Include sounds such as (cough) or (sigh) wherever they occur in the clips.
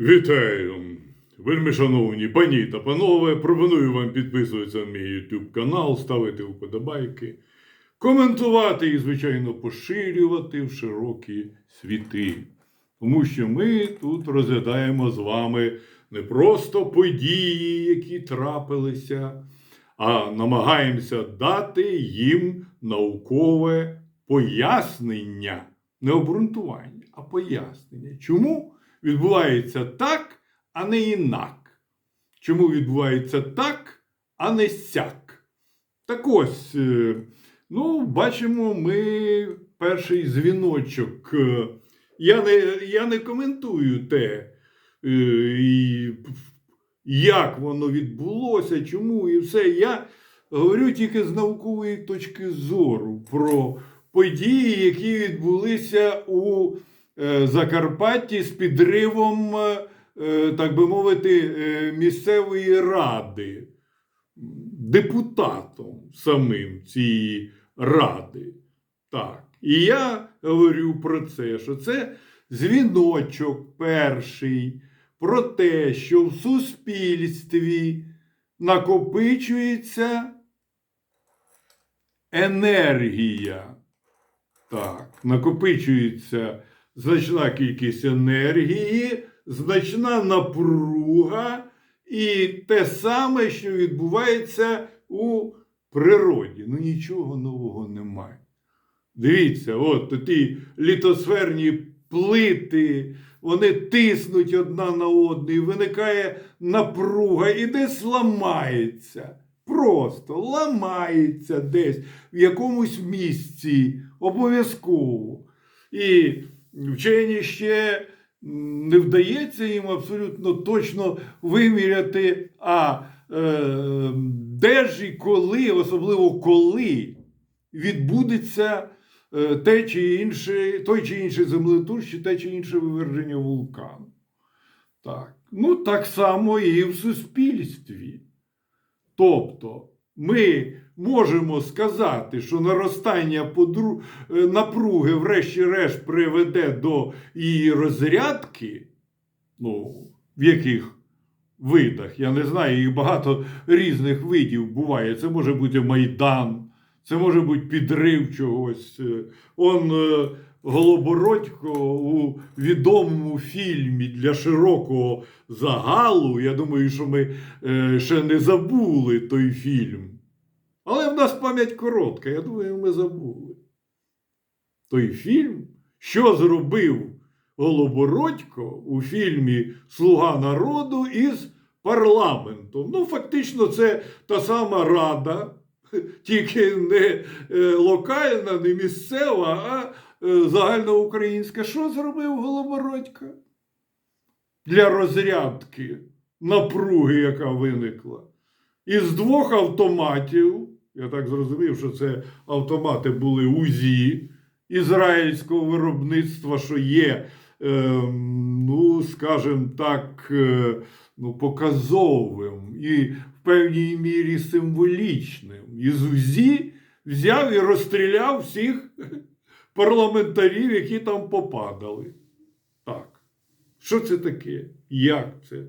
Вітаю! Вельми шановні пані та панове, пропоную вам підписуватися на мій YouTube канал, ставити вподобайки, коментувати і, звичайно, поширювати в широкі світи. Тому що ми тут розглядаємо з вами не просто події, які трапилися, а намагаємося дати їм наукове пояснення, не обґрунтування, а пояснення. Чому відбувається так, а не інак? Чому відбувається так, а не сяк? Так ось, е, ну, бачимо, ми перший дзвіночок. Е, Я не, я не коментую те, е, як воно відбулося, чому і все. Я говорю тільки з наукової точки зору про події, які відбулися у Закарпатті з підривом, е, так би мовити, е, місцевої ради, депутатом самим цієї ради. Так. І я говорю про це, що це дзвіночок перший про те, що в суспільстві накопичується енергія. Так, накопичується значна кількість енергії, значна напруга і те саме, що відбувається у природі. Ну нічого нового немає. Дивіться, от ті літосферні плити, вони тиснуть одна на одну, і виникає напруга, і десь ламається. Просто ламається десь в якомусь місці обов'язково. І вчені ще не вдається їм абсолютно точно виміряти, а е, де ж і коли, особливо коли відбудеться е, те чи інше, той чи інший землетрус, чи те чи інше виверження вулкану. Так. Ну, так само і в суспільстві. Тобто, ми можемо сказати, що наростання подру... е, напруги, врешті-решт, приведе до її розрядки, ну, в яких видах, я не знаю, їх багато різних видів буває. Це може бути майдан, це може бути підрив чогось. Е, Он е, Голобородько у відомому фільмі для широкого загалу. Я думаю, що ми ще не забули той фільм. Але в нас пам'ять коротка, я думаю, ми забули. Той фільм, що зробив Голобородько у фільмі Слуга народу із парламентом. Ну, фактично, це та сама рада, (laughs) тільки не е, локальна, не місцева, а е, загальноукраїнська. Що зробив Голобородько? Для розрядки напруги, яка виникла. Із двох автоматів, я так зрозумів, що це автомати були УЗІ ізраїльського виробництва, що є, е, ну, скажімо так, е, ну, показовим і в певній мірі символічним. Із УЗІ взяв і розстріляв всіх (laughs) парламентарів, які там попадали. Так. Що це таке? Як це?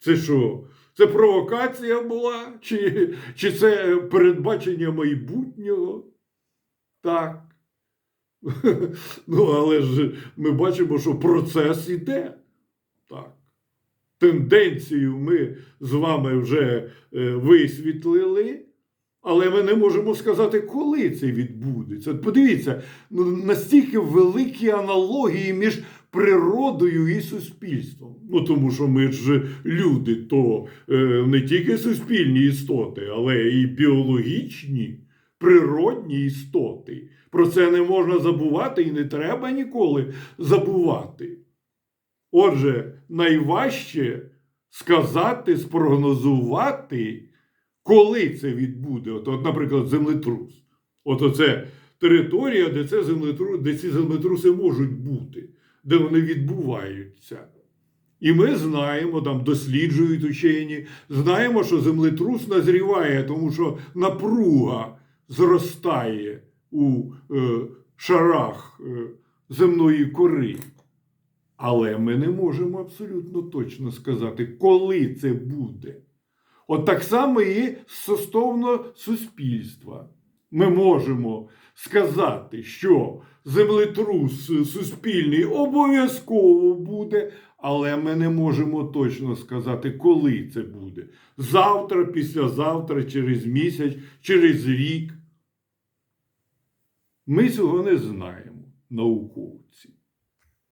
Це що? Це провокація була? Чи, чи це передбачення майбутнього? Так. (laughs) Ну, але ж ми бачимо, що процес іде. Так. Тенденцію ми з вами вже е, висвітлили, але ми не можемо сказати, коли це відбудеться. Подивіться, ну, настільки великі аналогії між природою і суспільством. Ну, тому що ми ж люди, то е, не тільки суспільні істоти, але і біологічні, природні істоти. Про це не можна забувати і не треба ніколи забувати. Отже, найважче сказати, спрогнозувати, коли це відбуде. От, от наприклад, землетрус. От оце територія, де, це землетру, де ці землетруси можуть бути, де вони відбуваються. І ми знаємо, там досліджують учені, знаємо, що землетрус назріває, тому що напруга зростає у е, шарах е, земної кори. Але ми не можемо абсолютно точно сказати, коли це буде. От так само і стосовно суспільства. Ми можемо сказати, що землетрус суспільний обов'язково буде, але ми не можемо точно сказати, коли це буде. Завтра, післязавтра, через місяць, через рік. Ми цього не знаємо, науковці.